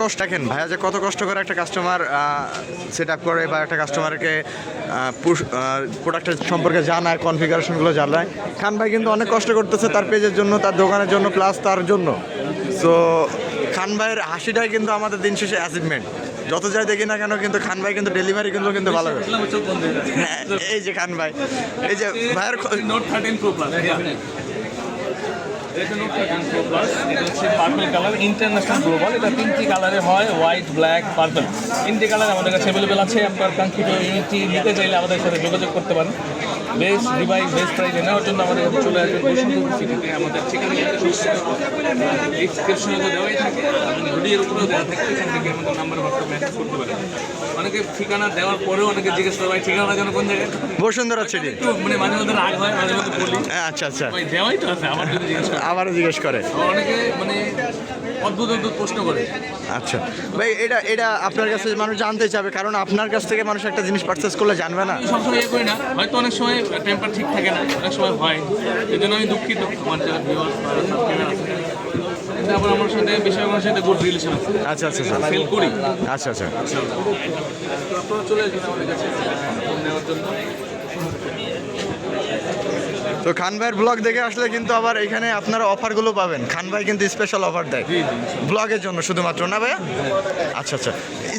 কষ্ট দেখেন ভাইয়া যে কত কষ্ট করে একটা কাস্টমার সেট আপ করে বা একটা কাস্টমারকে প্রোডাক্টের সম্পর্কে জানায় কনফিগারেশনগুলো জানায়। খান ভাই কিন্তু অনেক কষ্ট করতেছে তার পেজের জন্য তার দোকানের জন্য প্লাস তার জন্য। সো খান ভাইয়ের হাসিটাই কিন্তু আমাদের দিন শেষে অ্যাচিভমেন্ট যত যাই দেখি না কেন কিন্তু খান ভাই কিন্তু ডেলিভারি কিন্তু কিন্তু ভালো। হ্যাঁ, এই যে খান ভাই। এই যে ভাইয়ের নোট থার্টিন হচ্ছে কালার ইন্টারন্যাশনাল এটা তিনটি কালারে হয় হোয়াইট ব্ল্যাক পার্পল তিনটি কালার আমাদের কাছে অ্যাভেলেবেল আছে, আপনার কাঙ্ক্ষিত নিতে চাইলে আমাদের সাথে যোগাযোগ করতে পারেন। বেস্ট ডিভাইস বেস্ট প্রাইসে নেওয়ার জন্য আমাদের কাছে চলে আসবেন বসুন্ধরা সিটিতে আমাদের ঠিকানা ডিসক্রিপশনে তো দেওয়াই থাকে। এবং ভিডিওর উপরেও দেওয়া থাকে এখান থেকে আমাদের নাম্বার হোয়াটসঅ্যাপ মেসেজ করতে পারেন। অনেকে ঠিকানা দেওয়ার পরেও অনেকে জিজ্ঞেস করে ভাই ঠিকানা যেন কোন জায়গায়? বসুন্ধরা সিটি একটু মানে মাঝে মধ্যে রাগ হয় মাঝে মধ্যে বলি। আচ্ছা আচ্ছা। ভাই দেওয়াই তো আছে আমার যদি জিজ্ঞেস করে। আবারও জিজ্ঞেস করে। অনেকে মানে অদ্ভুত অদ্ভুত প্রশ্ন করে। আচ্ছা। ভাই এটা এটা আপনার কাছে মানুষ জানতে চাবে কারণ আপনার কাছ থেকে মানুষ একটা জিনিস পারচেস করলে জানবে না। সবসময় ইয়ে করি না। হয়তো অনেক সময় টেম্পার ঠিক থাকে না অনেক সময় হয়। এই জন্য আমি দুঃখিত আমার যারা ভিউয়ার্স বা সাবস্ক্রাইবার আছে। কিন্তু আমার সাথে বিষয়গুলোর সাথে গুড রিলেশন আছে। আচ্ছা আচ্ছা আচ্ছা। সেল করি। আচ্ছা আচ্ছা। তো আপনারা চলে আসবেন আমাদের কাছে ফোন নেওয়ার জন্য। তো খান ভাইয়ের ব্লগ দেখে আসলে কিন্তু আবার এখানে আপনারা অফারগুলো পাবেন। খান ভাই কিন্তু স্পেশাল অফার দেয়। ব্লগের জন্য শুধুমাত্র না ভাইয়া? আচ্ছা আচ্ছা।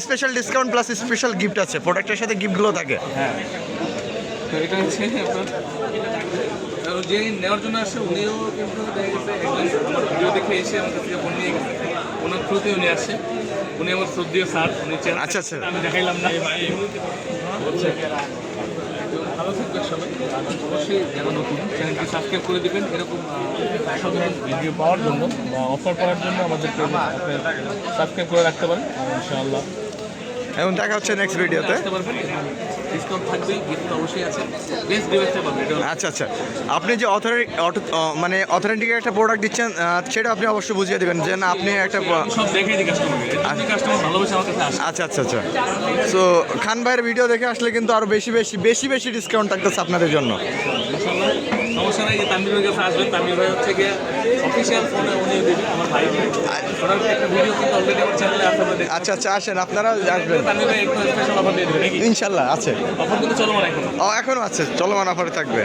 Special discount plus special gift আছে। প্রোডাক্টের সাথে গিফটগুলো থাকে। তো এটা হচ্ছে আপনার যে নেওয়ার জন্য আসছে উনিও কিন্তু দেখা গেছে। একজন আমার ভিডিও দেখে এসে আমার কাছ ফোন নিয়ে গেছে। ওনার থ্রুতে উনি আসছে উনি আমার শ্রদ্ধীয় স্যার উনি আচ্ছা, আচ্ছা। আমি দেখাইলাম না। হচ্ছে ভালো থাকবেন সবাই। অবশ্যই যারা নতুন চ্যানেলটি সাবস্ক্রাইব করে দিবেন। এরকম সাধারণ ভিডিও পাওয়ার জন্য বা অফার পাওয়ার জন্য আমাদেরকে সাবস্ক্রাইব করে রাখতে পারেন। ইনশাআল্লাহ। এবং দেখা হচ্ছে নেক্সট ভিডিওতে আচ্ছা আচ্ছা। আপনি যে অথেন্টিক মানে অথেন্টিক একটা প্রোডাক্ট দিচ্ছেন সেটা আপনি অবশ্যই বুঝিয়ে দেবেন যে না আপনি একটা আসে। আচ্ছা আচ্ছা আচ্ছা। সো খান ভাইয়ের ভিডিও দেখে আসলে কিন্তু আরও বেশি বেশি বেশি বেশি ডিসকাউন্ট থাকতেছে আপনাদের জন্য। সমস্যা নাই যে তানভীর ভাইয়ের কাছে আসবেন তামিল ভাই হচ্ছে গিয়ে অফিসিয়াল ফোনে উনি আমার ভাই ওনার একটা ভিডিও কিন্তু অলরেডি আমার চ্যানেলে আছে আমাদের। আচ্ছা আচ্ছা আসেন আপনারা আসবেন তামিল ভাই একটু স্পেশাল অফার দিয়ে দেবেন নাকি? ইনশাল্লাহ আছে। অফার কিন্তু চলমান এখন। ও এখনও আছে চলমান অফারে থাকবে।